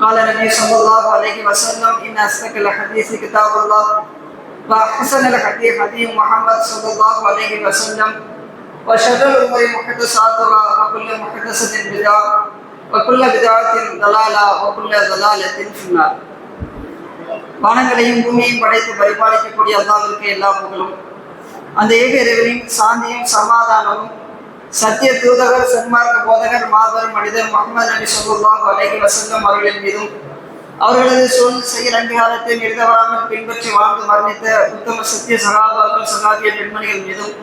قال النبي صلى الله عليه وسلم إن أصدق الحديث كتاب الله وأحسن الحديث حديث محمد صلى الله عليه وسلم وشر الأمور محدثاتها وكل محدثة بدعة وكل بدعة ضلالة وكل ضلالة في النار வானங்களையும் பூமியையும் படைத்து பரிபாலிக்கக்கூடிய அல்லாவிற்கு எல்லா புகழும் அந்த ஏக இறைவனின் சாந்தியும் சமாதானமும் சத்திய தூதகர் சன்மார்க்க போதகர் மாபெரும் மனிதர் முகமது நபி சொல்லாஹ் அலைஹி வசந்தம் அவர்களின் மீதும் அவர்களது சொல் செயல் அங்கீகாரத்தை நிறுத்தவராமல் பின்பற்றி வாழ்ந்து மரணித்த உத்தம சத்திய சகாபாக்கள் சகாபிய பெண்மணிகள் மீதும்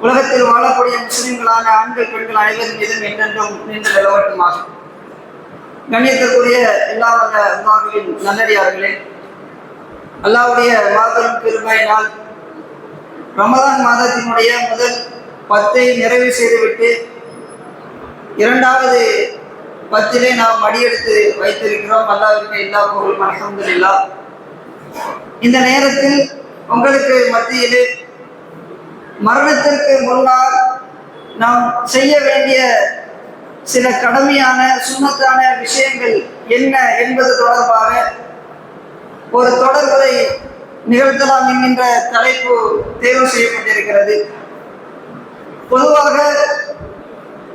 உலகத்தில் வாழக்கூடிய முஸ்லிம்களான ஆண்கள் பெண்கள் அனைவரும் மீதும் என்றென்றும் நின்று நிலவட்டுமாகும் கண்ணியத்திற்குரிய எல்லா வந்த அல்லாஹுவின் நல்லடியார்களே அல்லாவுடைய மாபெரும் பெருமையினால் ரமதான் மாதத்தினுடைய முதல் பத்தை நிறைவு செய்துவிட்டு இரண்டாவது பத்திலே நாம் அடியெடுத்து வைத்திருக்கிறோம். அல்லாவிற்கு எல்லா மனசு தெரிவிழா இந்த நேரத்தில் உங்களுக்கு மத்தியிலே மரணத்திற்கு முன்னால் நாம் செய்ய வேண்டிய சில கடமையான சுண்ணத்தான விஷயங்கள் என்ன என்பது தொடர்பாக ஒரு தொடர்களை நிகழ்த்தலாம் என்கின்ற தலைப்பு தேர்வு செய்யப்பட்டிருக்கிறது. பொதுவாக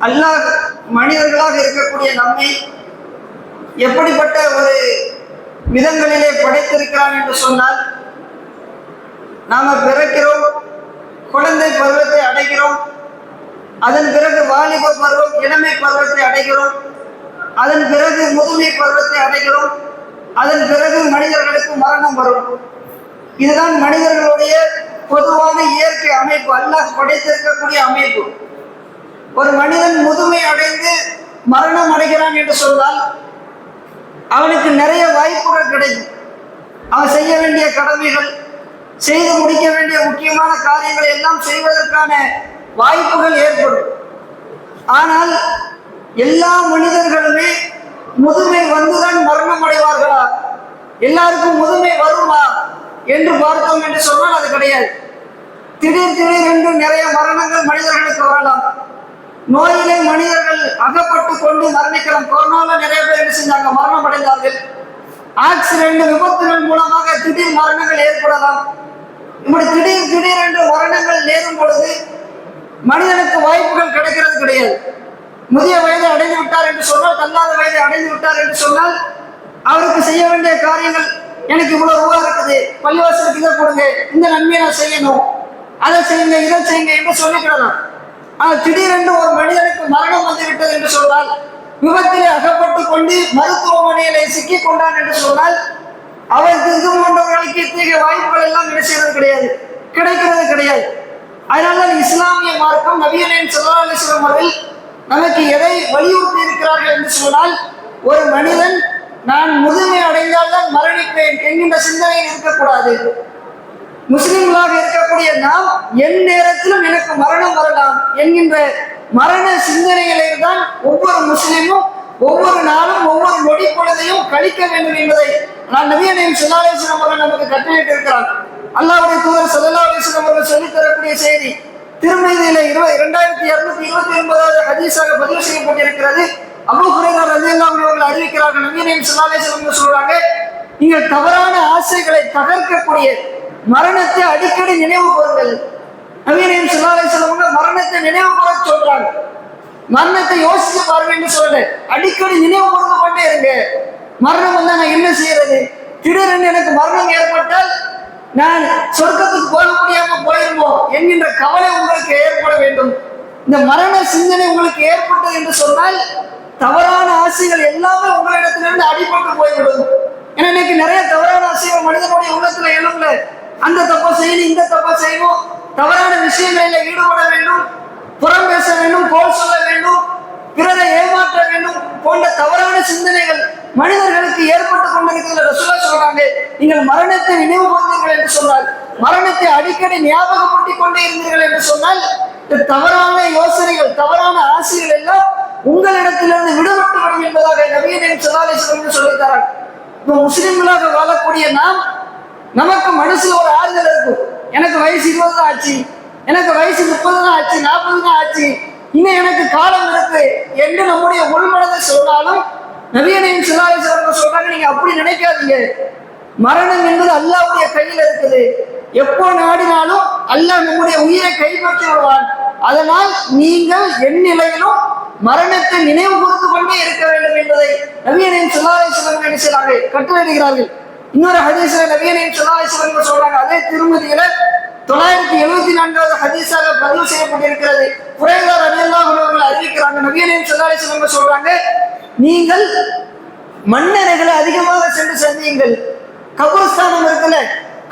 அல்லாஹ் மனிதர்களாக இருக்கக்கூடிய நம்மை எப்படிப்பட்ட ஒரு விதங்களிலே படைத்திருக்கிறான் என்று சொன்னால் நாம பிறக்கிறோம் குழந்தை பருவத்தை அடைகிறோம் அதன் பிறகு வாலிப பருவம் இளமை பருவத்தை அடைகிறோம் அதன் பிறகு முதுமை பருவத்தை அடைகிறோம் அதன் பிறகு மனிதர்களுக்கு மரணம் வரும். இதுதான் மனிதர்களுடைய பொதுவான இயற்கை அமைப்பு அல்லாஹ் படைத்திருக்கக்கூடிய அமைப்பு. ஒரு மனிதன் முதுமை அடைந்து மரணம் அடைகிறான் என்று சொன்னால் அவனுக்கு நிறைய வாய்ப்புகள் கிடைக்கும். அவன் செய்ய வேண்டிய கடமைகள் செய்து முடிக்க வேண்டிய முக்கியமான காரியங்களை எல்லாம் செய்வதற்கான வாய்ப்புகள் ஏற்படும். ஆனால் எல்லா மனிதர்களுமே முதுமை வந்துதான் மரணம் அடைவார்களா? எல்லாருக்கும் முதுமை வருமா? என்று பார்த்தோம் என்று சொன்னால் அது கிடையாது. திடீர் திடீர் என்று நிறைய மரணங்கள் மனிதர்களுக்கு வரலாம். நோயிலே மனிதர்கள் அகப்பட்டு கொண்டு மரணிக்கலாம் கொரோனால நிறைய பேர் என்ன செஞ்சாங்க? மரணம் அடைந்தார்கள் ஆக்சிடென்ட் விபத்துகள் மூலமாக திடீர் மரணங்கள் ஏற்படலாம். இப்படி திடீர் திடீர் என்று மரணங்கள் நேரும் பொழுது மனிதனுக்கு வாய்ப்புகள் கிடைக்கிறது கிடையாது. முதிய வயதை அடைந்து விட்டார் என்று சொன்னால் தள்ளாத வயதை அடைந்து விட்டார் என்று சொன்னால் அவருக்கு செய்ய வேண்டிய காரியங்கள் எனக்கு இவ்வளவு ரூபா இருக்குது. பள்ளிவாசலுக்கு இதை கொடுங்க. இந்த நன்மையை நான் செய்யணும். அதை செய்யுங்க இதை செய்யுங்க என்று சொல்லிக்கிடலாம் ஆனால் திடீரென்று ஒரு மனிதனுக்கு மரணம் வந்துவிட்டது என்று சொன்னால் விபத்திலே அகப்பட்டு கொண்டு மருத்துவமனையிலே சிக்கிக் கொண்டான் என்று சொன்னால் அவருக்கு இது போன்றவர்களுக்கு இத்தகைய வாய்ப்புகள் எல்லாம் என்ன செய்யறது கிடையாது. கிடைக்கிறது கிடையாது. அதனால இஸ்லாமிய மார்க்கம் நபியலின் சல்லா அலிஸ்லாம் அவர்கள் நமக்கு எதை வலியுறுத்தி இருக்கிறார்கள் என்று சொன்னால் ஒரு மனிதன் அடைந்தால்தான் என்கின்ற சிந்தனையில் இருக்கக்கூடாது. முஸ்லிம்களாக இருக்கக்கூடிய நாம் என் நேரத்திலும் எனக்கு மரணம் வரலாம் என்கின்ற மரண சிந்தனைகளை ஒவ்வொரு முஸ்லிமும் ஒவ்வொரு நாளும் ஒவ்வொரு நொடி பொழுதையும் கழிக்க வேண்டும் என்பதை நான் நபியனையும் சுல்லாலேஸ்வரம் அவர்கள் நமக்கு கட்டளையிட்டு இருக்கிறார் அல்லாவுடைய தூதர் சல்லா அவர்கள் சொல்லித் தரக்கூடிய செய்தி திருமதியில இருபது இரண்டாயிரத்தி இருநூத்தி இருபத்தி ஒன்பதாவது ஹதீஸாக பதிவு செய்யப்பட்டிருக்கிறது. அபு குறைதார் ரலியல்லாஹு அவர்கள் அறிவிக்கிறார்கள். நபியனையும் சுல்லாலேஸ்வரம் சொல்றாங்க நீங்கள் தவறான ஆசைகளை தகர்க்கக்கூடிய மரணத்தை அடிக்கடி நினைவு கூறுங்கள். நவீனம் சுல்லாலை சொல்லுவாங்க மரணத்தை நினைவு கூற சொல்றாங்க மரணத்தை யோசிச்சு பாருங்கன்னு சொல்லல அடிக்கடி நினைவு கூர்ந்து கொண்டே இருங்க. மரணம் வந்தா நான் என்ன செய்யறது? திடீரென்று எனக்கு மரணம் ஏற்பட்டால் நான் சொர்க்கத்துக்கு போக முடியாம போயிருமோ என்கின்ற கவலை உங்களுக்கு ஏற்பட வேண்டும். இந்த மரண சிந்தனை உங்களுக்கு ஏற்பட்டது என்று சொன்னால் தவறான ஆசைகள் எல்லாமே உங்களிடத்திலிருந்து அடிபட்டு போய்விடும். ஏன்னா இன்னைக்கு நிறைய தவறான அசைவம் மனிதனுடைய உள்ளத்துல எழும்ல அந்த தப்பை செய்யணும் இந்த தப்பை செய்வோம். தவறான விஷயங்களில் ஈடுபட வேண்டும். புறம் பேச வேண்டும் கோல் சொல்ல வேண்டும். பிறரை ஏமாற்ற வேண்டும் போன்ற தவறான சிந்தனைகள் மனிதர்களுக்கு ஏற்பட்டு கொண்டிருக்கிறது ரசூலா சொல்றாங்க. நீங்கள் மரணத்தை நினைவு என்று சொன்னால் மரணத்தை அடிக்கடி ஞாபகப்படுத்திக் கொண்டே இருந்தீர்கள் என்று சொன்னால் இந்த தவறான யோசனைகள் தவறான ஆசைகள் எல்லாம் உங்களிடத்திலிருந்து விடுபட்டு வரும் என்பதாக நவீன சதாலேஸ்வரன் சொல்லித்தராங்க இப்போ முஸ்லீம்களாக வாழக்கூடிய நாம் நமக்கு மனசுல ஒரு ஆறுதல் இருக்கும் எனக்கு வயசு இருபது தான் ஆச்சு. எனக்கு வயசு முப்பது தான் ஆச்சு நாற்பது தான் ஆச்சு. இன்னும் எனக்கு காலம் இருக்கு. என்று நம்முடைய உள்மனதை சொன்னாலும் நவீனையும் சிலாயசவர்கள் சொல்றாங்க நீங்க அப்படி நினைக்காதீங்க. மரணம் என்பது அல்லாவுடைய கையில் இருக்குது. எப்போ நாடினாலும் அல்லாஹ் நம்முடைய உயிரை கைப்பற்றி வருவான் அதனால் நீங்கள் என் நிலையிலும் மரணத்தை நினைவு கூர்ந்து கொண்டே இருக்க வேண்டும் என்பதை நவீனையும் சிலாயசவர்கள் என்ன செய்றாங்க கட்டளையிடுகிறார்கள். இன்னொரு ஹதீஸ்ல நவீனையும் சிலாயசவர்கள் சொல்றாங்க அதே திருமதியில தொள்ளாயிரத்தி எழுபத்தி நான்காவது ஹதீஸாக பதிவு செய்யப்பட்டிருக்கிறது. குறைதார் அடியெல்லாம் உள்ளவர்கள் அறிவிக்கிறாங்க நவீனையும் சிலாயசவர்கள் சொல்றாங்க நீங்கள் மன்னர்களை அதிகமாக சென்று சந்தியுங்கள். கபூர்ஸ்தானம் இருக்குல்ல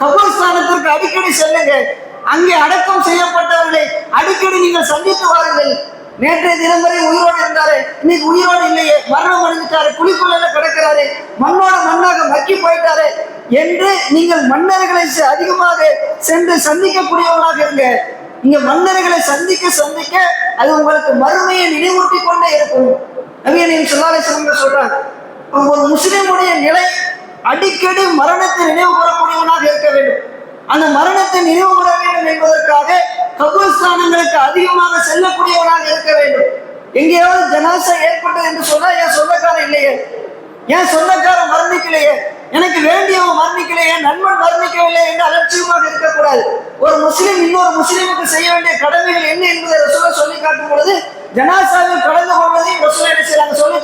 கபூர்ஸ்தானத்திற்கு அடிக்கடி செல்லுங்க அங்கே அடக்கம் செய்யப்பட்டவர்களை அடிக்கடி நீங்கள் சந்தித்து வாருங்கள். நேற்றைய தினம் வரை உயிரோடு இருந்தாரு இன்னைக்கு உயிரோடு இல்லையே மரணம் அடைஞ்சிட்டாரு குழிக்குள்ள கிடக்கிறாரு மண்ணோட மண்ணாக மக்கி போயிட்டாரு என்று நீங்கள் மன்னர்களை செ- அதிகமாக சென்று சந்திக்கக்கூடியவர்களாக இருங்க. நீங்க மன்னர்களை சந்திக்க சந்திக்க அது உங்களுக்கு மறுமையை நினைவூட்டி கொண்டே இருக்கும். நவீன சொல்லாலே சொல்றாங்க ஒரு முஸ்லிமுடைய நிலை அடிக்கடி மரணத்தை நினைவு கூறக்கூடியவனாக இருக்க வேண்டும். அந்த மரணத்தை நினைவு வேண்டும் என்பதற்காக கபூர்ஸ்தானங்களுக்கு அதிகமாக செல்லக்கூடியவனாக இருக்க வேண்டும். எங்கேயாவது ஜனாசா ஏற்பட்டது என்று சொன்னால் என் சொந்தக்காரன் இல்லையே? என் சொந்தக்காரன் மரணிக்கலையே? எனக்கு வேண்டியவன் மரணிக்கலையே? நண்பன் மரணிக்கவில்லை என்று அலட்சியமாக இருக்கக்கூடாது. ஒரு முஸ்லிம் இன்னொரு முஸ்லிமுக்கு செய்ய வேண்டிய கடமைகள் என்ன என்பதை ரசூலா சொல்லி காட்டும் பொழுது ஜனாசாவில் கலந்து கொள்வதையும் ரசூலா என்ன செய்யறாங்க சொல்லி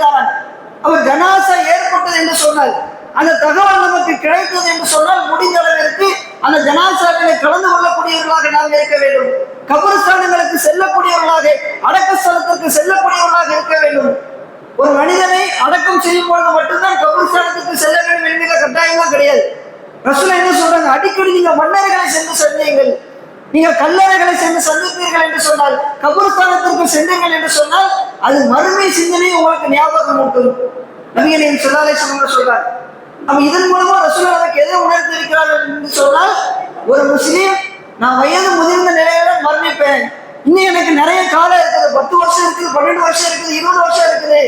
அவர் ஜனாசா ஏற்பட்டது என்று சொன்னார் அந்த தகவல் நமக்கு கிடைத்தது என்று சொன்னால் முடிந்த அளவிற்கு அந்த ஜனாசாரங்களை கலந்து கொள்ளக்கூடியவர்களாக நாம் இருக்க வேண்டும். கபரஸ்தானங்களுக்கு செல்லக்கூடியவர்களாக அடக்க ஸ்தலத்திற்கு செல்லக்கூடியவர்களாக இருக்க வேண்டும். ஒரு மனிதனை அடக்கம் செய்யும் பொழுது மட்டும்தான் கபரஸ்தானத்துக்கு செல்ல வேண்டும் என்கிற கட்டாயமும் கிடையாது. ரசூலா என்ன சொல்றாங்க? அடிக்கடி நீங்க மன்னர்களை சென்று சந்தியுங்கள். நீங்க கல்லறைகளை சென்று சந்திப்பீர்கள் என்று சொன்னால் கபரஸ்தானத்திற்கு சென்றீர்கள் என்று சொன்னால் அது மறுமை சிந்தனை உங்களுக்கு ஞாபகம் ஊட்டும். நபிகளையும் சொல்லாலே சொல்லுங்க சொல்றார் அப்ப இதன் மூலமா ரசூலா நமக்கு எதை உணர்த்தி இருக்கிறார்கள் என்று சொன்னால் ஒரு முஸ்லீம் நான் வயது முதிர்ந்த நிலையில மரணிப்பேன். இன்னும் எனக்கு நிறைய காலம் இருக்குது. பத்து வருஷம் இருக்குது பன்னெண்டு வருஷம் இருக்குது இருபது வருஷம் இருக்குது.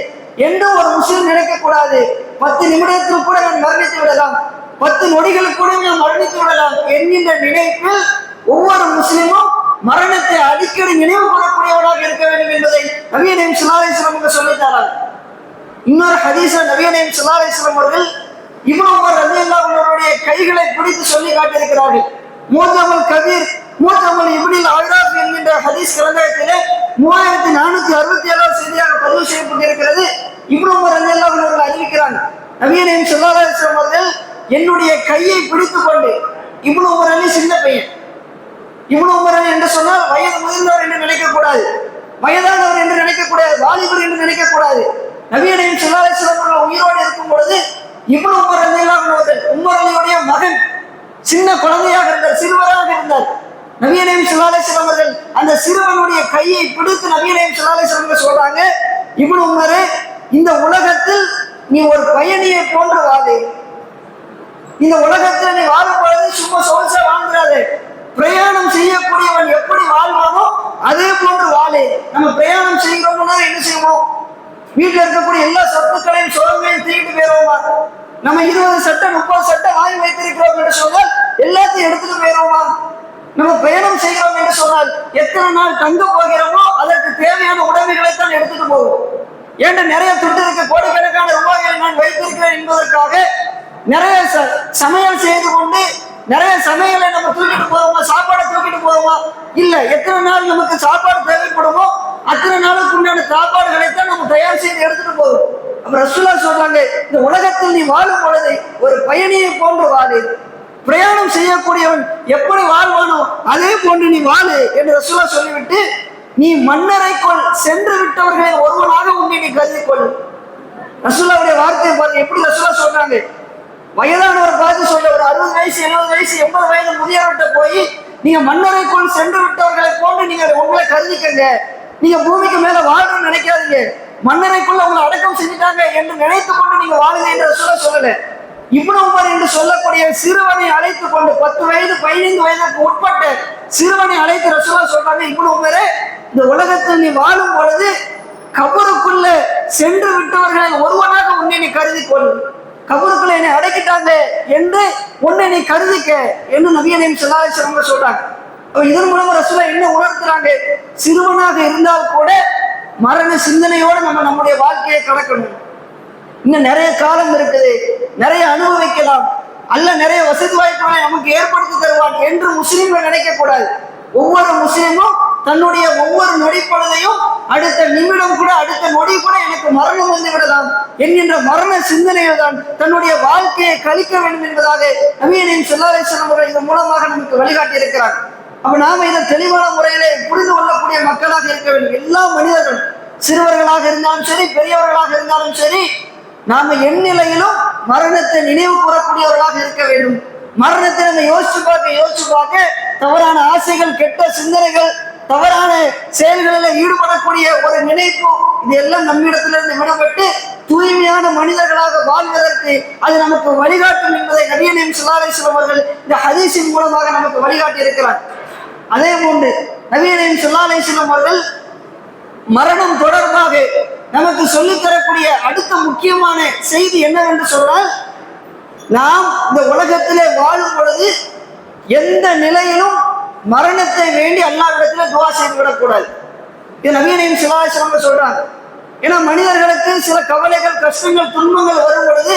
என்று ஒரு முஸ்லீம் நினைக்க கூடாது பத்து நிமிடத்தில் கூட நான் மரணித்து விடலாம். பத்து நொடிகளுக்கு கூட நான் மரணித்து விடலாம் என்கின்ற நினைப்பில் ஒவ்வொரு முஸ்லீமும் மரணத்தை அடிக்கடி நினைவு கூறக்கூடியவராக இருக்க வேண்டும் என்பதை நவீன சுலாலேஸ்வரம் சொல்லித்தாரார் இன்னொரு ஹதீஸ நபியனையும் சுல்லாலேஸ்வரம் அவர்கள் இவ்வளவு உமர் ரலியல்லாஹு அவர்களுடைய கைகளை பிடித்து சொல்லி காட்டியிருக்கிறார்கள். மூத்தமல் கபீர் மூத்தமல் இப்னில் ஆயிராப் என்கின்ற ஹதீஸ் கிரந்தகத்திலே மூவாயிரத்தி நானூத்தி அறுபத்தி ஏழாவது செய்தியாக பதிவு செய்யப்பட்டிருக்கிறது. இவ்வளவு உமர் அல்லா அவர்கள் அறிவிக்கிறாங்க. நவீனின் சுல்லாலேஸ்வரம் அவர்கள் என்னுடைய கையை பிடித்துக் கொண்டு இவ்வளவு உமர் அலி சின்ன பையன். இவ்வளவு உமர் அலி என்று சொன்னால் வயது முதிர்ந்தவர் என்று நினைக்கக்கூடாது. வயதானவர் என்று நினைக்கக்கூடாது. வாலிபர் என்று நினைக்கக்கூடாது. நவீனின் சுல்லாலேஸ்வரம் அவர்கள் உயிரோடு இருக்கும் பொழுது இவ்வளவு உமர் ரலியல்லாஹு உமர் அலியுடைய மகன் சின்ன குழந்தையாக இருந்தார் சிறுவராக இருந்தார். நவீனையும் சுல்லாலேஸ்வரம் அவர்கள் அந்த சிறுவனுடைய கையை பிடித்து நவீனையும் சுல்லாலேஸ்வரம் சொல்றாங்க இவ்வளவு உமரு இந்த உலகத்தில் நீ ஒரு பயணியை போன்று வாது இந்த உலகத்தில் நீ வாழ பொழுது சும்மா சொகுசா வாழ்ந்துடாது பிரயாணம் செய்யக்கூடியவன் எப்படி வாழ்வானோ அதே போன்று வாழு நம்ம பிரயாணம் செய்கிறோம்னா என்ன செய்வோம் வீட்டில் இருக்கக்கூடிய எல்லா சொத்துக்களையும் சுரங்களையும் தூக்கிட்டு போயிடுவோமா நம்ம இருபது சட்டை முப்பது சட்டை வாங்கி வைத்திருக்கிறோம் என்று சொன்னால் எல்லாத்தையும் எடுத்துட்டு போயிடுவோமா? நம்ம பயணம் செய்கிறோம் என்று சொன்னால் எத்தனை நாள் தங்க போகிறோமோ அதற்கு தேவையான உடைமைகளை தான் எடுத்துட்டு போவோம். ஏன்னா நிறைய துட்டு இருக்க கோடிக்கணக்கான ரூபாய்களை நான் வைத்திருக்கிறேன் என்பதற்காக நிறைய ச- சமையல் செய்து கொண்டு நிறைய சமையலை நம்ம தூக்கிட்டு போவோமா? சாப்பாடை தூக்கிட்டு போவோமா? இல்ல எத்தனை நாள் நமக்கு சாப்பாடு தேவைப்படுமோ அத்தனை நாளுக்கு உண்டான சாப்பாடுகளை தான் நம்ம தயார் செய்து எடுத்துட்டு போவோம். அப்ப ரசூலா சொல்றாங்க இந்த உலகத்தில் நீ வாழும் பொழுது ஒரு பயணியை போன்று வாழு. பிரயாணம் செய்யக்கூடியவன் எப்படி வாழ்வானோ அதே போன்று நீ வாழு என்று ரசூலா சொல்லிவிட்டு நீ மன்னரைக்குள் சென்று விட்டவர்களை ஒருவனாக உன்னை நீ கருதி கொள் ரசூலாவுடைய வார்த்தையை பாருங்க எப்படி ரசூலா சொல்றாங்க? வயதானவர் பார்த்து சொல்ல ஒரு அறுபது வயசு எழுபது வயசு எண்பது வயது முதியவர்கிட்ட போய் நீங்க மன்னரைக்குள் சென்று விட்டவர்களை போன்று நீங்க உங்களை கருதிக்கங்க. நீங்க பூமிக்கு மேல வாழணும்னு நினைக்காதீங்க. மன்னரைக்குள்ள உங்களை அடக்கம் செஞ்சுட்டாங்க என்று நினைத்து கொண்டு நீங்க வாழுங்க என்று சொல்ல சொல்லல. இவ்வளவு உமர் என்று சொல்லக்கூடிய சிறுவனை அழைத்து கொண்டு பத்து வயது பதினைந்து வயதுக்கு உட்பட்ட சிறுவனை அழைத்து ரசூலா சொல்றாங்க இவ்வளவு உமரே இந்த உலகத்தில் நீ வாழும் பொழுது கபருக்குள்ள சென்று விட்டவர்களை ஒருவனாக உன்னை நீ கருதி கொள் கபருக்குள்ள என்னை அடைக்கிட்டாங்க என்று உன்னை நீ கருதிக்க என்று நபியனையும் சொல்லாத சொல்றாங்க. இதன் மூலமா ரசூலா என்ன உணர்த்துறாங்க? சிறுவனாக இருந்தால் கூட மரண சிந்தனையோடு நம்ம நம்முடைய வாழ்க்கையை கடக்கணும். இன்னும் நிறைய காலம் இருக்குது. நிறைய அனுபவிக்கலாம். அல்ல நிறைய வசதி வாய்ப்புகளை நமக்கு ஏற்படுத்தி தருவான் என்று முஸ்லீம்கள் நினைக்கக்கூடாது. ஒவ்வொரு முஸ்லீமும் தன்னுடைய ஒவ்வொரு நொடிப்பொழுதையும் அடுத்த நிமிடம் கூட அடுத்த நொடி கூட எனக்கு மரணம் வந்து விடலாம் என்கின்ற மரண சிந்தனையை தான் தன்னுடைய வாழ்க்கையை கழிக்க வேண்டும் என்பதாக நவீனின் செல்லாலேஸ்வரம் அவர்கள் இதன் மூலமாக நமக்கு வழிகாட்டி இருக்கிறார் அப்ப நாம இதை தெளிவான முறையிலே புரிந்து கொள்ளக்கூடிய மக்களாக இருக்க வேண்டும். எல்லா மனிதர்களும் சிறுவர்களாக இருந்தாலும் சரி பெரியவர்களாக இருந்தாலும் சரி நாம எந்நிலையிலும் மரணத்தை நினைவு கூறக்கூடியவர்களாக இருக்க வேண்டும். மரணத்தை நம்ம யோசிச்சு பார்க்க யோசிச்சு பார்க்க தவறான ஆசைகள் கெட்ட சிந்தனைகள் தவறான செயல்களில் ஈடுபடக்கூடிய ஒரு நினைப்பு இது எல்லாம் நம்மிடத்திலிருந்து விடப்பட்டு தூய்மையான மனிதர்களாக வாழ்வதற்கு அது நமக்கு வழிகாட்டும் என்பதை நபியனையும் சிலாலேஸ்வரம் அவர்கள் இந்த ஹதீஸின் மூலமாக நமக்கு வழிகாட்டி இருக்கிறார் அதே போன்று நபியனையும் சிலாலேஸ்வரம் அவர்கள் மரணம் தொடர்பாக நமக்கு சொல்லித் தரக்கூடிய அடுத்த முக்கியமான செய்தி என்னவென்று சொன்னால் நாம் இந்த உலகத்திலே வாழும் பொழுது எந்த நிலையிலும் மரணத்தை வேண்டி அல்லாவிடத்துல துவா செய்து விடக்கூடாது இது நவீனையும் சிலாசிரம சொல்றாங்க. ஏன்னா மனிதர்களுக்கு சில கவலைகள் கஷ்டங்கள் துன்பங்கள் வரும் பொழுது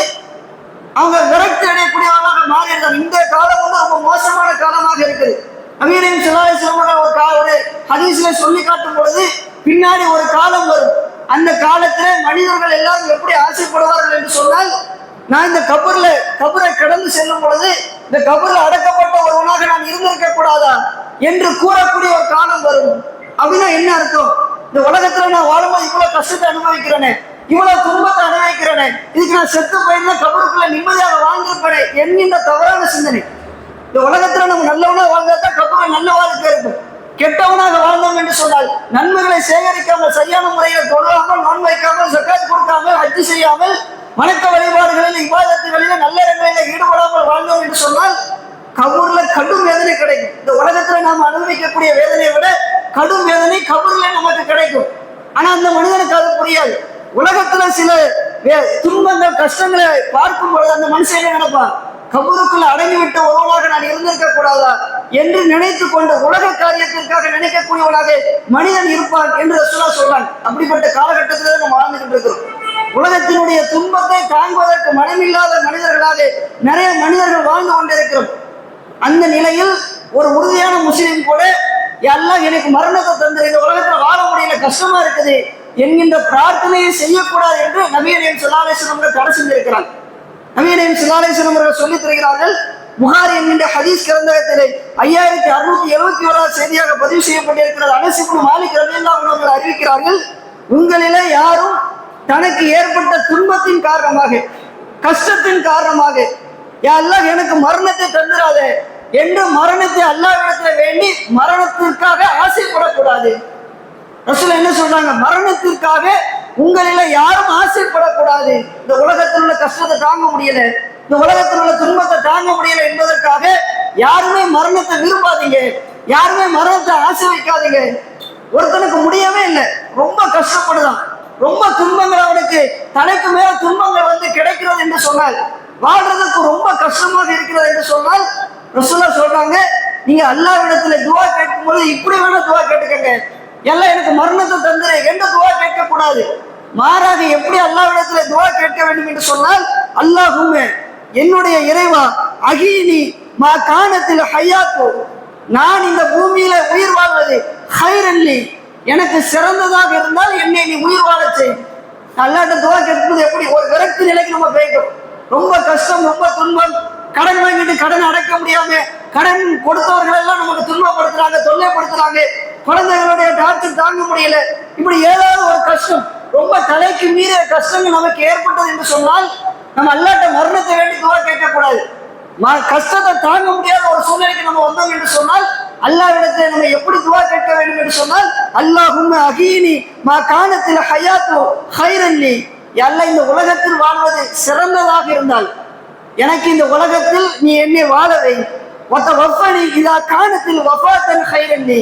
அவங்க விரக்தி அடையக்கூடியவர்களாக மாறிடுறாங்க. இந்த காலம் வந்து ரொம்ப மோசமான காலமாக இருக்குது. நவீனையும் சிலாசிரமர்கள் ஒரு கா ஒரு ஹதீஸ்ல சொல்லி காட்டும் பொழுது பின்னாடி ஒரு காலம் வரும். அந்த காலத்துல மனிதர்கள் எல்லாரும் எப்படி ஆசைப்படுவார்கள் என்று சொன்னால் நான் இந்த கபர்ல கபரை கடந்து செல்லும் பொழுது இந்த கபர்ல அடக்கப்பட்ட ஒருவனாக நான் இருந்திருக்க கூடாதா என்று கூறக்கூடிய ஒரு காலம் வரும். அப்படின்னா என்ன அர்த்தம்? இந்த உலகத்துல நான் வாழும்போது இவ்வளவு கஷ்டத்தை அனுபவிக்கிறேனே இவ்வளவு துன்பத்தை அனுபவிக்கிறேனே இதுக்கு நான் செத்து போயிருந்தா கபருக்குள்ள நிம்மதியாக வாழ்ந்திருப்பேன் என்கின்ற தவறான சிந்தனை. இந்த உலகத்துல நம்ம நல்லவனா வாழ்ந்தா தான் நல்ல வாழ்க்கை இருக்கும். கெட்டவனாக வாழ்ந்தோம் என்று சொன்னால் நன்மைகளை சேகரிக்காமல் சரியான முறையில் தொடராமல் நோன் வைக்காமல் சக்காத் கொடுக்காமல் அச்சு செய்யாமல் வணக்க வழிபாடுகளில் விவாதத்துகளில் நல்லறங்களில் ஈடுபடாமல் வாழ்ந்தோம் என்று சொன்னால் கபூர்ல கடும் வேதனை கிடைக்கும். இந்த உலகத்துல நாம் அனுபவிக்கக்கூடிய வேதனையை விட கடும் வேதனை கபூர்ல நமக்கு கிடைக்கும். ஆனா அந்த மனிதனுக்கு அது புரியாது. உலகத்துல சில துன்பங்கள் கஷ்டங்களை பார்க்கும் பொழுது அந்த மனுஷன் என்ன நினைப்பான்? கபூருக்குள்ள அடங்கிவிட்ட உறவாக நான் இருந்திருக்க கூடாதா என்று நினைத்து கொண்டு உலக காரியத்திற்காக நினைக்கக்கூடியவனாக மனிதன் இருப்பான் என்று ரசூலா சொல்றான் அப்படிப்பட்ட காலகட்டத்தில் நம்ம வாழ்ந்துகிட்டு இருக்கிறோம் உலகத்தினுடைய துன்பத்தை தாங்குவதற்கு மனமில்லாத மனிதர்களாக நிறைய மனிதர்கள் வாழ்ந்து கொண்டிருக்கிறோம். அந்த நிலையில் ஒரு உறுதியான முஸ்லீம் கூட எல்லாம் எனக்கு மரணத்தை தந்து இந்த உலகத்தில் வாழ முடியல கஷ்டமா இருக்குது என்கின்ற பிரார்த்தனையை செய்யக்கூடாது என்று நவீன சொல்லாலேசன் தடை செஞ்சிருக்கிறான் நவீனம் சிலாலேஸ்வரம் அவர்கள் சொல்லித் தருகிறார்கள். புகார் என்கின்ற ஹதீஸ் கிரந்தகத்திலே ஐயாயிரத்தி அறுநூத்தி எழுபத்தி ஓராவது செய்தியாக பதிவு செய்யப்பட்டிருக்கிறது. அனசிப்பு மாலிக் ரவியல்லா அவர்கள் அறிவிக்கிறார்கள் உங்களிலே யாரும் தனக்கு ஏற்பட்ட துன்பத்தின் காரணமாக கஷ்டத்தின் காரணமாக எல்லாம் எனக்கு மரணத்தை தந்துடாதே என்று மரணத்தை அல்லாவிடத்தில் வேண்டி மரணத்திற்காக ஆசைப்படக்கூடாது. ரசூல் என்ன சொல்றாங்க? மரணத்திற்காக உங்களில யாரும் ஆசைப்படக்கூடாது. இந்த உலகத்தில் உள்ள கஷ்டத்தை தாங்க முடியல. இந்த உலகத்தில் உள்ள துன்பத்தை தாங்க முடியல என்பதற்காக யாருமே மரணத்தை விரும்பாதீங்க. யாருமே மரணத்தை ஆசை வைக்காதீங்க ஒருத்தனுக்கு முடியவே இல்லை. ரொம்ப கஷ்டப்படுதான் ரொம்ப துன்பங்கள் அவனுக்கு தலைக்கு மேல துன்பங்கள் வந்து கிடைக்கிறது என்று சொன்னால் வாழ்றதுக்கு ரொம்ப கஷ்டமாக இருக்கிறது என்று சொன்னால் ரசூலா சொல்றாங்க நீங்க அல்லாவிடத்துல துவா கேட்கும்போது இப்படி வேணா துவா கேட்டுக்கங்க. எல்லாம் எனக்கு மரணத்தை தந்துரு எந்த துவா கேட்கக்கூடாது. மாறாக எப்படி அல்லாவிடத்துல துவா கேட்க வேண்டும் என்று சொன்னால் அல்லாஹுமே என்னுடைய இறைவா அகினி மா காணத்தில் ஹையாக்கோ நான் இந்த பூமியில உயிர் வாழ்வது ஹைரல்லி. எனக்கு சிறந்ததாக இருந்தால் என்னை நீ உயிர் வாழ செய். அல்லாட்ட துவா கேட்பது எப்படி? ஒரு விரக்தி நிலைக்கு நம்ம போயிட்டோம் ரொம்ப கஷ்டம் ரொம்ப துன்பம். கடன் வாங்கிட்டு கடன் அடைக்க முடியாம கடன் கொடுத்தவர்கள் எல்லாம் நமக்கு துன்பப்படுத்துறாங்க தொல்லைப்படுத்துறாங்க. குழந்தைகளுடைய டாக்டர் தாங்க முடியல. இப்படி ஏதாவது ஒரு கஷ்டம் ரொம்ப தலைக்கு மீறிய கஷ்டங்கள் நமக்கு ஏற்பட்டது என்று சொன்னால் நம்ம அல்லாட்ட மரணத்தை வேண்டி துவா கேட்கக்கூடாது. கஷ்டத்தை தாங்க முடியாத ஒரு சூழ்நிலைக்கு நம்ம வந்தோம் என்று சொன்னால் அல்லாவிடத்தை நம்ம எப்படி துவா கேட்க வேண்டும் என்று சொன்னால் அல்லாஹும் அகீனி மா காணத்தில் ஹயாத்து ஹைரல்லி அல்ல இந்த உலகத்தில் வாழ்வது சிறந்ததாக இருந்தால் எனக்கு இந்த உலகத்தில் நீ என்னை வாழவை ஒத்த வஃபனி இதா காணத்தில் வஃபாத்தன் ஹைரல்லி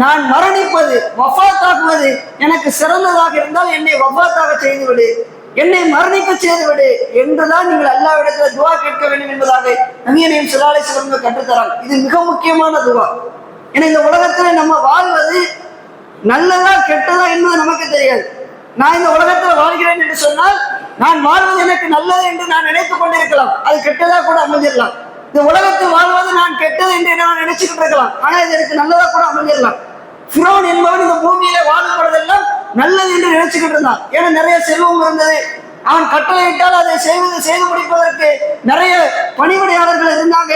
நான் மரணிப்பது வஃபாத்தாகுவது எனக்கு சிறந்ததாக இருந்தால் என்னை வஃபாத்தாக செய்துவிடு. என்னை மரணிக்க செய்துவிடு என்றுதான் நீங்கள் அல்லாவிடத்துல துவா கேட்க வேண்டும் என்பதாக நவீனையும் சிலாலை சிறந்த கற்றுத்தரான். இது மிக முக்கியமான துவா. ஏன்னா இந்த உலகத்துல நம்ம வாழ்வது நல்லதா கெட்டதா என்பது நமக்கு தெரியாது. நான் இந்த உலகத்துல வாழ்கிறேன் என்று சொன்னால் நான் வாழ்வது எனக்கு நல்லது என்று நான் நினைத்துக் கொண்டிருக்கலாம். அது கெட்டதா கூட அமைஞ்சிடலாம். இந்த உலகத்தில் வாழ்வது நான் கெட்டது என்று நான் நினைச்சுக்கிட்டு இருக்கலாம். ஆனா இது எனக்கு நல்லதா கூட அமைஞ்சிடலாம். ஃபிரோன் என்பவன் இந்த பூமியில வாழப்படுவதெல்லாம் நல்லது என்று நினைச்சுக்கிட்டு இருந்தான். ஏன்னா நிறைய செல்வம் இருந்தது. அவன் கட்டளையிட்டால் அதை செய்வது செய்து முடிப்பதற்கு நிறைய பணிவிடையாளர்கள் இருந்தாங்க.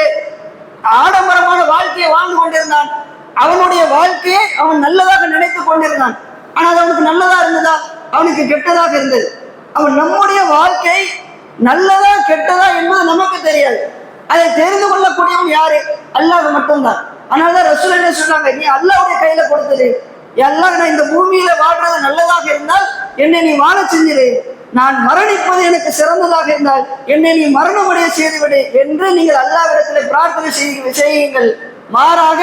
ஆடம்பரமான வாழ்க்கையை வாழ்ந்து கொண்டிருந்தான். அவனுடைய வாழ்க்கையை அவன் நல்லதாக நினைத்துக் கொண்டிருந்தான். ஆனால் அது அவனுக்கு நல்லதா இருந்ததா? அவனுக்கு கெட்டதாக இருந்தது. அவன் நம்முடைய வாழ்க்கை நல்லதா கெட்டதா என்பது நமக்கு தெரியாது. அதை தெரிந்து கொள்ளக்கூடியவன் யாரு? அல்லாஹ் மட்டும்தான். அதனாலதான் ரசூல் என்ன சொன்னாங்க நீ அல்லாவுடைய கையில கொடுத்தது. எல்லாம் நான் இந்த பூமியில வாழ்றது நல்லதாக இருந்தால் என்னை நீ வாழ செஞ்சிரு. நான் மரணிப்பது எனக்கு சிறந்ததாக இருந்தால் என்னை நீ மரணமடைய செய்துவிடு என்று நீங்கள் அல்லாவிடத்தில் பிரார்த்தனை செய்ய செய்யுங்கள். மாறாக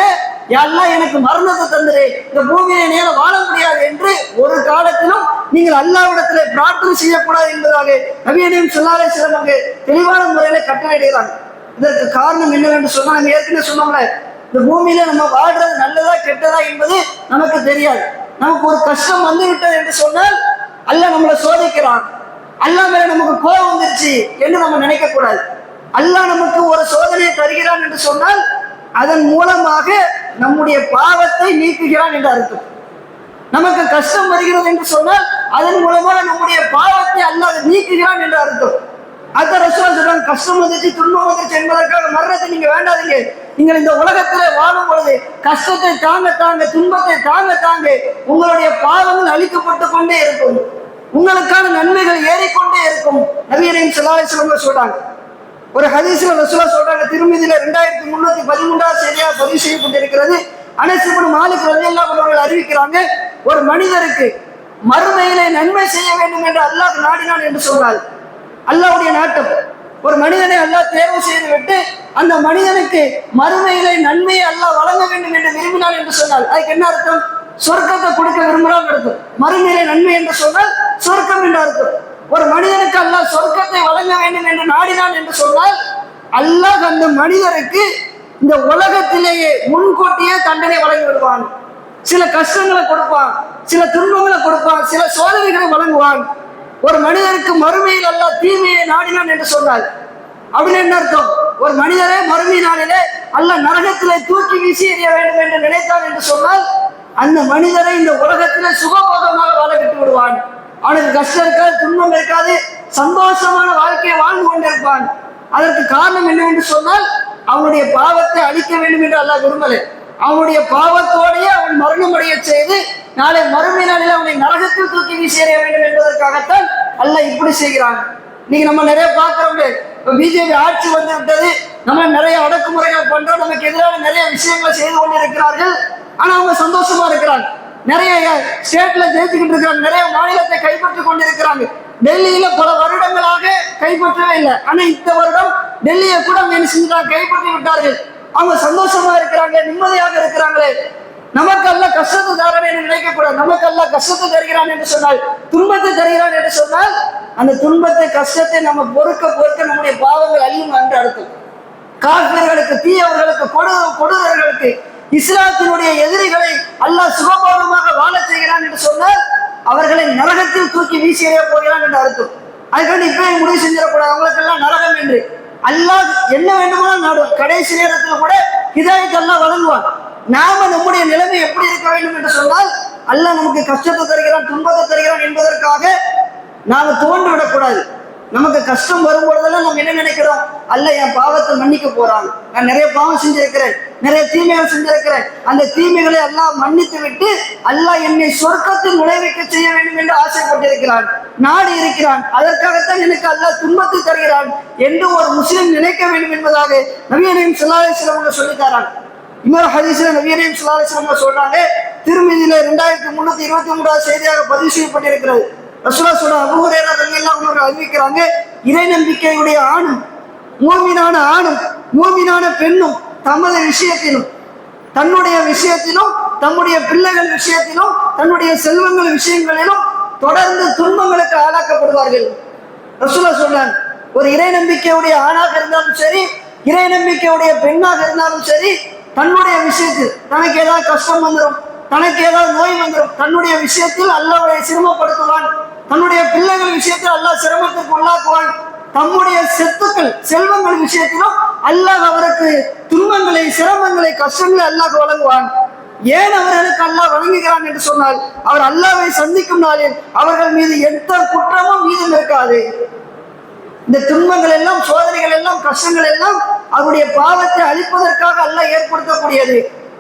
எல்லாம் எனக்கு மரணத்தை தந்துரு. இந்த பூமியில நேரம் வாழ முடியாது என்று ஒரு காலத்திலும் நீங்கள் அல்லாவிடத்தில் பிரார்த்தனை செய்யக்கூடாது என்பதாக நவீனையும் சொல்லாலே சிலவங்க தெளிவான முறையில கட்டளையிடுகிறாங்க இதற்கு காரணம் என்னவென்று சொன்னால் நம்ம ஏற்கனவே சொன்னோம்ல இந்த பூமியில நம்ம வாழ்றது நல்லதா கெட்டதா என்பது நமக்கு தெரியாது. நமக்கு ஒரு கஷ்டம் வந்து விட்டது என்று சொன்னால் அல்லாஹ் நம்மளை சோதிக்கிறான். அல்லாஹ் மேல நமக்கு கோபம் வந்துருச்சு என்று நம்ம நினைக்க கூடாது அல்லாஹ் நமக்கு ஒரு சோதனையை தருகிறான் என்று சொன்னால் அதன் மூலமாக நம்முடைய பாவத்தை நீக்குகிறான் என்று அர்த்தம். நமக்கு கஷ்டம் வருகிறது என்று சொன்னால் அதன் மூலமாக நம்முடைய பாவத்தை அல்லாத நீக்குகிறான் என்று அர்த்தம். அத ரசூலா சொல்றாங்க கஷ்டம் வந்துச்சு துன்பம் வந்துச்சு என்பதற்காக மரணத்தை நீங்க வேண்டாதீங்க. நீங்கள் இந்த உலகத்துல வாழும் பொழுது கஷ்டத்தை தாங்க தாங்க துன்பத்தை தாங்க தாங்க உங்களுடைய பாவங்கள் அழிக்கப்பட்டு கொண்டே இருக்கும். உங்களுக்கான நன்மைகள் ஏறிக்கொண்டே இருக்கும். நவீனையும் சிலாலை சிலங்க சொல்றாங்க. ஒரு ஹதீஸ்ல ரசூலா சொல்றாங்க திருமதியில ரெண்டாயிரத்தி முன்னூத்தி பதிமூன்றாம் சரியா பதிவு செய்யப்பட்டிருக்கிறது. அனைத்து மாலிக் ரலியல்லாஹு அன்ஹு அவர்கள் அறிவிக்கிறாங்க ஒரு மனிதருக்கு மறுமையிலே நன்மை செய்ய வேண்டும் என்று அல்லாஹ் நாடினான் என்று சொன்னார். அல்லாவுடைய நாட்டம். ஒரு மனிதனை அல்லாஹ் தேர்வு செய்து விட்டு அந்த மனிதனுக்கு மறுமையிலே நன்மையை அல்லாஹ் வழங்க வேண்டும் என்று விரும்பினான் என்று சொன்னால் அதுக்கு என்ன அர்த்தம்? சொர்க்கத்தை கொடுக்க விரும்பினால் இருக்கும் மறுமையிலே நன்மை என்று சொன்னால் சொர்க்கம் என்று அர்த்தம். ஒரு மனிதனுக்கு அல்லாஹ் சொர்க்கத்தை வழங்க வேண்டும் என்று நாடினான் என்று சொன்னால் அல்லாஹ் அந்த மனிதருக்கு இந்த உலகத்திலேயே முன்கூட்டியே தண்டனை வழங்கி விடுவான். சில கஷ்டங்களை கொடுப்பான் சில துன்பங்களை கொடுப்பான் சில சோதனைகளை வழங்குவான். ஒரு மனிதருக்கு மறுமையில் அல்ல தீமையை நாடினான் என்று சொன்னார் அப்படின்னு என்ன அர்த்தம்? ஒரு மனிதரே மறுமை நாளிலே அல்ல நரகத்திலே தூக்கி வீசி எறிய வேண்டும் என்று நினைத்தான் என்று சொன்னால் அந்த மனிதரை இந்த உலகத்திலே சுகபோகமாக வாழ விட்டு விடுவான். அவனுக்கு கஷ்டம் இருக்காது துன்பம் இருக்காது சந்தோஷமான வாழ்க்கையை வாழ்ந்து கொண்டிருப்பான். அதற்கு காரணம் என்னவென்று சொன்னால் அவனுடைய பாவத்தை அழிக்க வேண்டும் என்று அல்லாஹ் விரும்பலை. அவனுடைய பாவத்தோடையே அவன் மரணமடைய செய்து நாளை மறுமை நாளில் அவனை நரகத்தில் தூக்கி நீ சேர வேண்டும் என்பதற்காகத்தான் அல்ல இப்படி செய்கிறான். நீங்க நம்ம நிறைய பார்க்கிறோம். பிஜேபி ஆட்சி வந்து விட்டது நம்ம நிறைய அடக்குமுறைகள் பண்றோம். நமக்கு எதிரான நிறைய விஷயங்களை செய்து கொண்டு இருக்கிறார்கள் ஆனா அவங்க சந்தோஷமா இருக்கிறாங்க. நிறைய ஸ்டேட்ல ஜெயிச்சுக்கிட்டு இருக்கிறாங்க. நிறைய மாநிலத்தை கைப்பற்றிக் கொண்டிருக்கிறாங்க. டெல்லியில பல வருடங்களாக கைப்பற்றவே இல்லை. ஆனா இந்த வருடம் டெல்லியை கூட அவங்க என்ன செஞ்சுட்டாங்க கைப்பற்றி விட்டார்கள். அவங்க சந்தோஷமா இருக்கிறாங்க. நிம்மதியாக இருக்கிறாங்களே. நமக்கு அல்ல கஷ்டத்தை தரவே என்று நினைக்கக்கூடாது. நமக்கு அல்ல கஷ்டத்தை தருகிறான் என்று சொன்னால் துன்பத்தை தருகிறான் என்று சொன்னால் அந்த துன்பத்தை கஷ்டத்தை நம்ம பொறுக்க பொறுக்க நம்முடைய பாவங்கள் அழியும் என்று அர்த்தம். காப்பிர்களுக்கு தீயவர்களுக்கு கொடு கொடுவர்களுக்கு இஸ்லாத்தினுடைய எதிரிகளை அல்லாஹ் சுகபோகமாக வாழ செய்கிறான் என்று சொன்னால் அவர்களை நரகத்தில் தூக்கி வீசி எறிய போகிறான் என்று அர்த்தம். அதுக்காண்டி இப்பவே முடிவு செஞ்சிடக்கூடாது. அவங்களுக்கெல்லாம் நரகம் என்று. அல்லாஹ் என்ன வேண்டுமானாலும் நாடும் கடைசி நேரத்தில் கூட ஹிதாயத் அல்லாஹ் வழங்குவான். நாம நம்முடைய நிலைமை எப்படி இருக்க வேண்டும் என்று சொன்னால் அல்ல நமக்கு கஷ்டத்தை தருகிறான் துன்பத்தை தருகிறான் என்பதற்காக நாம தோன்று விடக்கூடாது. நமக்கு கஷ்டம் வரும் பொழுதெல்லாம் நம்ம என்ன நினைக்கிறோம்? அல்ல என் பாவத்தை மன்னிக்க போறான். நான் நிறைய பாவம் செஞ்சிருக்கிறேன் நிறைய தீமைகள் செஞ்சிருக்கிறேன். அந்த தீமைகளை எல்லாம் மன்னித்து விட்டு அல்லாஹ் என்னை சொர்க்கத்தில் நுழைவிக்க செய்ய வேண்டும் என்று ஆசைப்பட்டிருக்கிறான். நாடு இருக்கிறான். அதற்காகத்தான் எனக்கு அல்லாஹ் துன்பத்தை தருகிறான் என்று ஒரு முஸ்லிம் நினைக்க வேண்டும் என்பதாக நவீனையும் சிலாலேஸ்வரம் சொல்லித்தாரான் இன்னொரு ஹதீஸ்ல நவீனம் சிலாலேஸ்வரம் சொல்றாங்க திருமதியில இரண்டாயிரத்தி முன்னூத்தி இருபத்தி மூன்றாவது செய்தியாக பதிவு செய்யப்பட்டிருக்கிறது. ரசூலா சொல்ற அபூரேரா ரலியல்லாஹு அன்ஹு அறிவிக்கிறாங்க இறை நம்பிக்கையுடைய ஆணும் மூமினான ஆணும் மூமினான பெண்ணும் தமது விஷயத்திலும் தன்னுடைய விஷயத்திலும் தம்முடைய பிள்ளைகள் விஷயத்திலும் தன்னுடைய செல்வங்கள் விஷயங்களிலும் தொடர்ந்து துன்பங்களுக்கு ஆளாக்கப்படுவார்கள். ரசூலா சொல்றாங்க ஒரு இறை நம்பிக்கையுடைய ஆணாக இருந்தாலும் சரி இறை நம்பிக்கையுடைய பெண்ணாக இருந்தாலும் சரி தன்னுடைய விஷயத்தில் தனக்கு ஏதாவது கஷ்டம் வந்துடும் தனக்கு ஏதாவது நோய் வந்துடும் தன்னுடைய விஷயத்தில் அல்லாவுடைய சிரமப்படுத்துவான் தன்னுடைய பிள்ளைகள் விஷயத்தில் அல்லாஹ் சிரமத்துக்கு உள்ளாக்குவான் தம்முடைய சொத்துக்கள் செல்வங்கள் விஷயத்திலும் அல்லாஹ் அவருக்கு துன்பங்களை சிரமங்களை கஷ்டங்களை அல்லாஹ் வழங்குவான். ஏன் அவர்களுக்கு அல்லாஹ் வழங்குகிறான் என்று சொன்னால் அவர் அல்லாவை சந்திக்கும் நாளில் அவர்கள் மீது எந்த குற்றமும் மீதும் இருக்காது. இந்த துன்பங்கள் எல்லாம் சோதனைகள் எல்லாம் கஷ்டங்கள் எல்லாம் அவருடைய பாவத்தை அழிப்பதற்காக அல்லாஹ் ஏற்படுத்தக்கூடியது.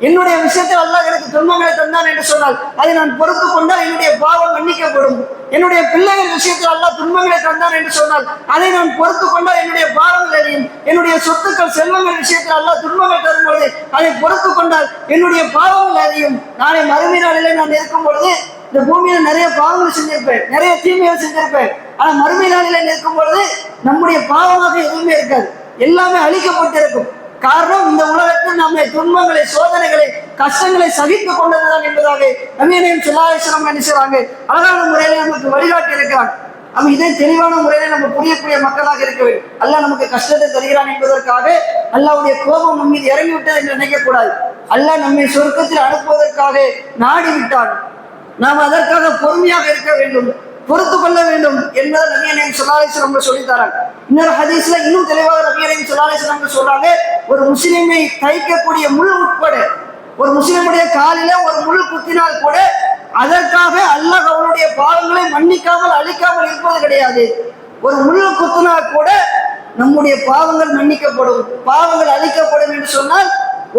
என்னுடைய விஷயத்தில் அல்லாஹ் எனக்கு துன்பங்களை தந்தான் என்று சொன்னால் அதை நான் பொறுத்து கொண்டால் என்னுடைய பாவம் மன்னிக்கப்படும். என்னுடைய பிள்ளைகள் விஷயத்தில் அல்லாஹ் துன்பங்களை தந்தான் என்று சொன்னால் அதை நான் பொறுத்து கொண்டால் என்னுடைய பாவங்கள் அறியும். என்னுடைய சொத்துக்கள் செல்வங்கள் விஷயத்தில் அல்லாஹ் துன்பங்கள் தரும்பொழுது அதை பொறுத்து கொண்டால் என்னுடைய பாவங்கள் அறியும். நாளை மறுமை நாளிலே நான் இருக்கும் பொழுது இந்த பூமியில நிறைய பாவங்கள் செஞ்சிருப்பேன் நிறைய தீமைகள் செஞ்சிருப்பேன். ஆனா மறுமை நாளிலே நிற்கும் பொழுது நம்முடைய பாவமாக எதுவுமே இருக்காது. எல்லாமே அழிக்கப்பட்டிருக்கும். காரணம் இந்த உலகத்தில் நம்மை துன்பங்களை சோதனைகளை கஷ்டங்களை சகித்துக் கொண்டதுதான் என்பதாக நவீனையும் சிலாயசனம் என்ன அழகான முறையில நமக்கு வழிகாட்டி இருக்கிறான். நம்ம இதே தெளிவான முறையில நம்ம புரியக்கூடிய மக்களாக இருக்க வேண்டும். அல்ல நமக்கு கஷ்டத்தை தருகிறான் என்பதற்காக அல்லாவுடைய கோபம் நம்ம மீது இறங்கிவிட்டது என்று நினைக்கக்கூடாது. அல்ல நம்மை சொர்க்கத்தில் அனுப்புவதற்காக நாடி விட்டான் நாம் அதற்காக பொறுமையாக இருக்க வேண்டும். பொறுத்து கொள்ள வேண்டும் என்பதை நபியனையும் சொல்லாலேஸ்வரம் சொல்லித்தராங்க இன்னொரு ஹதீஸ்ல இன்னும் தெளிவாக நபியனையும் சொல்லாலேஸ்வரம் சொல்றாங்க ஒரு முஸ்லிமை தைக்கக்கூடிய முள் உட்பட ஒரு முஸ்லிமுடைய காலில ஒரு முள் குத்தினால் கூட அதற்காக அல்லாஹ் அவனுடைய பாவங்களை மன்னிக்காமல் அழிக்காமல் இருப்பது கிடையாது. ஒரு முள்ளு குத்தினால் கூட நம்முடைய பாவங்கள் மன்னிக்கப்படும் பாவங்கள் அழிக்கப்படும் என்று சொன்னால்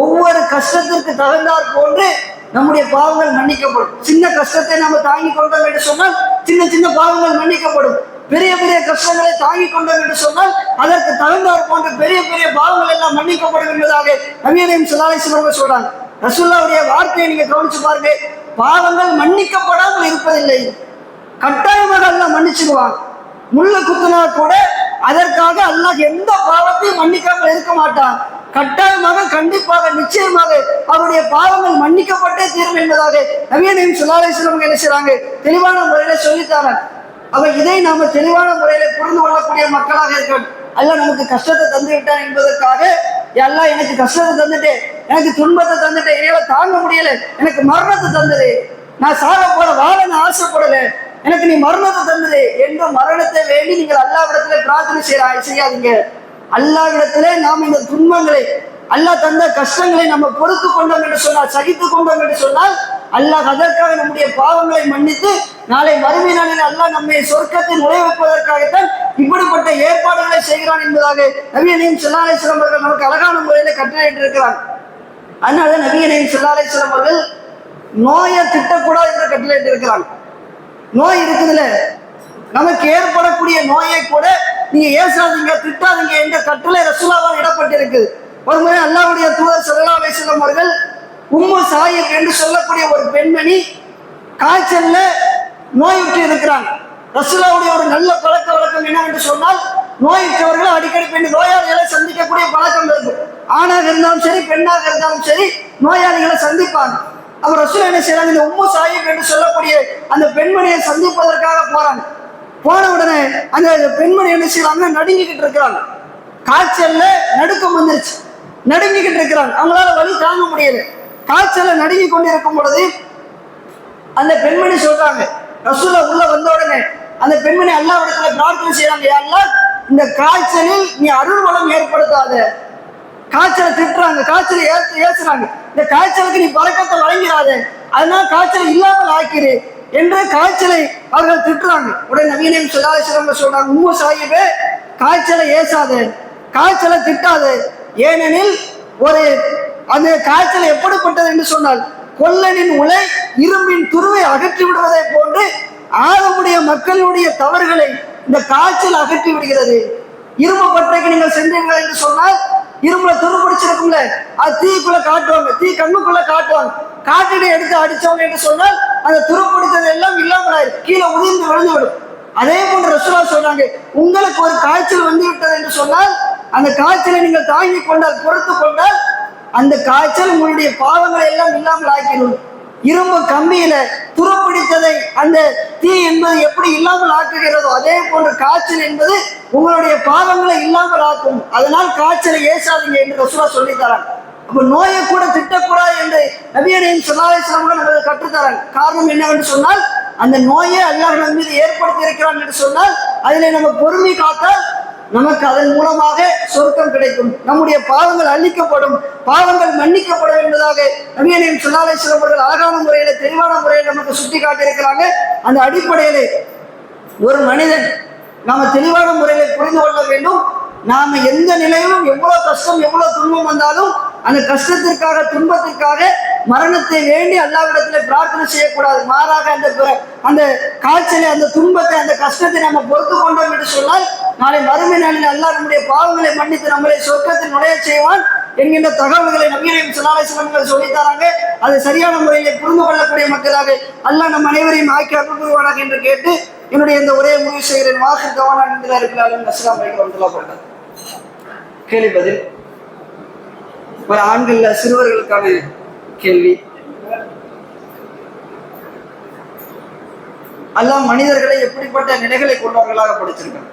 ஒவ்வொரு கஷ்டத்திற்கு தகுந்தாற் போன்று நம்முடைய பாவங்கள் மன்னிக்கப்படும். சின்ன கஷ்டத்தை நம்ம தாங்கி கொண்டோம் என்று சொன்னால் சின்ன சின்ன பாவங்கள் மன்னிக்கப்படும். பெரிய பெரிய கஷ்டங்களை தாங்கி கொண்டோம் என்று சொன்னால் அதற்கு தகுந்தாற் போன்ற பெரிய பெரிய பாவங்கள் எல்லாம் மன்னிக்கப்படும் என்பதாக நவீனையும் சிலாலை சிவர்கள் சொல்றாங்க. ரசுல்லாவுடைய வார்த்தையை நீங்க கவனிச்சு பாருங்க. பாவங்கள் மன்னிக்கப்படாமல் இருப்பதில்லை. கட்டாயமாக அல்லாஹ் மன்னிச்சிடுவான். முள்ள குத்துனா கூட அதற்காக அல்லாஹ் எந்த பாவத்தையும் மன்னிக்காமல் இருக்க மாட்டான். கட்டாயமாக கண்டிப்பாக நிச்சயமாக அவருடைய பாவங்கள் மன்னிக்கப்பட்டே தீரும் என்பதாக நவீனையும் சுலாலேஸ்வரம் என்ன செய்றாங்க? தெளிவான முறையில சொல்லித்தாரன் அவர் இதை நாம தெளிவான முறையில புரிந்து கொள்ளக்கூடிய மக்களாக இருக்கணும் அல்ல நமக்கு கஷ்டத்தை தந்து விட்டான் என்பதற்காக எல்லாம் எனக்கு கஷ்டத்தை தந்துட்டு எனக்கு துன்பத்தை தந்துட்டு என்னால தாங்க முடியல எனக்கு மரணத்தை தந்தது. நான் சாக போற வாழன்னு ஆசைப்படல எனக்கு நீ மரணத்தை தந்தது என்ற மரணத்தை வேண்டி நீங்கள் அல்லாவிடத்துல பிரார்த்தனை செய்ய செய்யாதீங்க. அல்லாவிடத்திலே நாம் இந்த துன்பங்களை அல்லாஹ் தந்த கஷ்டங்களை நம்ம பொறுத்து கொண்டோம் என்று சொன்னால் சகித்து கொண்டோம் என்று சொன்னால் அல்லாஹ் அதற்காக நம்முடைய பாவங்களை மன்னித்து நாளை மறுமை நாளில் அல்லாஹ் நம்மை சொர்க்கத்தில் நுழைவிப்பதற்காகத்தான் இப்படிப்பட்ட ஏற்பாடுகளை செய்கிறான் என்பதாக நவீனையும் செல்லாலேஸ்வரம் அவர்கள் நமக்கு அழகான முறையில் கட்டளையிட்டிருக்கிறார். அதனால நவீனையும் செல்லாலேஸ்வரம் அவர்கள் நோயை திட்டக்கூடாது என்று கட்டளையிட்டிருக்கிறாங்க. நோய் இருக்குதுல்ல? நமக்கு ஏற்படக்கூடிய நோயை கூட நீங்க ஏசாதீங்க திட்டாதீங்க என்ற கட்டளை ரசூலாவால் இடப்பட்டிருக்கு. ஒரு முறை அல்லாவுடைய தூதர் சல்லா அலிஸ்லாம் அவர்கள் உம்மு சாயிப் என்று சொல்லக்கூடிய ஒரு பெண்மணி காய்ச்சல்ல நோயுற்று இருக்கிறாங்க ரசூலாவுடைய ஒரு நல்ல பழக்க வழக்கம் என்னவென்று சொன்னால் நோயுற்றவர்கள் அடிக்கடி பெண் நோயாளிகளை சந்திக்கக்கூடிய பழக்கம் இருக்கும் ஆணாக இருந்தாலும் சரி பெண்ணாக இருந்தாலும் சரி நோயாளிகளை சந்திப்பாங்க. அவர் ரசூல் என்ன செய்யறாங்க இந்த உம்மு சாயிப் என்று சொல்லக்கூடிய அந்த பெண்மணியை சந்திப்பதற்காக போறாங்க. போன உடனே அந்த பெண்மணி என்ன செய்யறாங்க நடுங்கிக்கிட்டு இருக்கிறாங்க காய்ச்சல்ல நடுக்கம் வந்துருச்சு. நடுங்கிக்கிட்டு இருக்கிறாங்க அவங்களால வழி தாங்க முடியல. காய்ச்சல்ல நடுங்கி கொண்டு இருக்கும் பொழுது அந்த பெண்மணி சொல்றாங்க ரசூலா உள்ள வந்த உடனே அந்த பெண்மணி அல்லாவிடத்துல பிரார்த்தனை செய்யறாங்க "யா இந்த காய்ச்சலில் நீ அருள் வளம் ஏற்படுத்தாத. காய்ச்சலை திட்டுறாங்க காய்ச்சலை ஏற்று ஏசுறாங்க. இந்த காய்ச்சலுக்கு நீ பழக்கத்தை வழங்கிறாத அதனால காய்ச்சல் இல்லாமல் ஆக்கிரு. என்று காய்ச்சலை அவர்கள் திட்டுறாங்க. உடனே நவீனம் சுதாசிரம சொல்றாங்க உம்மு சாஹிபே காய்ச்சலை ஏசாது காய்ச்சலை திட்டாது. ஏனெனில் ஒரு அந்த காய்ச்சல் எப்படிப்பட்டது என்று சொன்னால் கொல்லனின் உலை இரும்பின் துருவை அகற்றி விடுவதை போன்று ஆழமுடைய மக்களுடைய தவறுகளை இந்த காய்ச்சல் அகற்றி விடுகிறது. இரும்பு பற்றைக்கு நீங்கள் சென்றீர்கள் என்று சொன்னால் இரும்புல துரு பிடிச்சிருக்கும்ல அது தீக்குள்ள காட்டுவாங்க தீ கண்ணுக்குள்ள காட்டுவாங்க. காட்டிட்டு எடுத்து அடிச்சவங்க என்று சொன்னால் அந்த துரு எல்லாம் இல்லாமல் கீழே உதிர்ந்து விழுந்து விடும் அதே போன்று ரசுலா சொல்றாங்க உங்களுக்கு ஒரு காய்ச்சல் வந்து விட்டது என்று சொன்னால் அந்த காய்ச்சலை நீங்கள் தாங்கிக் கொண்டால் பொறுத்து கொண்டால் அந்த காய்ச்சல் உங்களுடைய பாவங்களை எல்லாம் இல்லாமல் ஆக்கிடும். இரும்பு கம்பியில துருப்பிடித்ததை அந்த தீ என்பது எப்படி இல்லாமல் ஆக்குகிறதோ அதே போன்று காய்ச்சல் என்பது உங்களுடைய பாவங்களை இல்லாமல் ஆக்கும். அதனால் காய்ச்சலை ஏசாதீங்க என்று ரசுலா சொல்லி தராங்க. அப்ப நோயை கூட திட்டக்கூடாது என்று நபியனையும் கூட நமக்கு கற்றுத்தராங்க காரணம் என்னவென்று சொன்னால் அந்த நோயை அல்லாஹ் நம் மீது ஏற்படுத்தி இருக்கிறான் என்று சொன்னால் அதிலே நம்ம பொறுமை காத்தால் நமக்கு அதன் மூலமாக சொருக்கம் கிடைக்கும். நம்முடைய பாவங்கள் அழிக்கப்படும் பாவங்கள் மன்னிக்கப்படும் என்பதாக நவீனையும் சுல்லாலேஸ்வரம் அவர்கள் அழகான முறையில தெளிவான முறையில் நமக்கு சுட்டி காட்டியிருக்கிறாங்க அந்த அடிப்படையில் ஒரு மனிதன் நாம தெளிவான முறையில புரிந்து கொள்ள வேண்டும். நாம எந்த நிலையிலும் எவ்வளவு கஷ்டம் எவ்வளவு துன்பம் வந்தாலும் அந்த கஷ்டத்திற்காக துன்பத்திற்காக மரணத்தை வேண்டி அல்லாவிடத்துல பிரார்த்தனை செய்யக்கூடாது. மாறாக அந்த அந்த காய்ச்சலை அந்த துன்பத்தை அந்த கஷ்டத்தை நம்ம பொறுத்து கொண்டோம் என்று சொன்னால் நாளை மறுமை நாளில் அல்லா நம்முடைய பாவங்களை மன்னித்து நம்மளை சொர்க்கத்தில் நுழைய செய்வான் என்கின்ற தகவல்களை நவீனம் சலாலேஸ்வரங்கள் சொல்லித் தராங்க அதை சரியான முறையில் புரிந்து கொள்ளக்கூடிய மக்களாக அல்லாஹ் நம் அனைவரையும் ஆக்கி அருள் புரிவானாக என்று கேட்டு என்னுடைய இந்த ஒரே முடிவு செய்கிறேன். வாக்கு கவனம் என்பதாக இருக்கிறார்கள் அஸ்லாம் கேள்வி பதில். ஒரு ஆண்கள்ல சிறுவர்களுக்கான கேள்வி. அல்லாஹ் மனிதர்களை எப்படிப்பட்ட நிலைகளை கொண்டவர்களாக படிச்சிருக்காங்க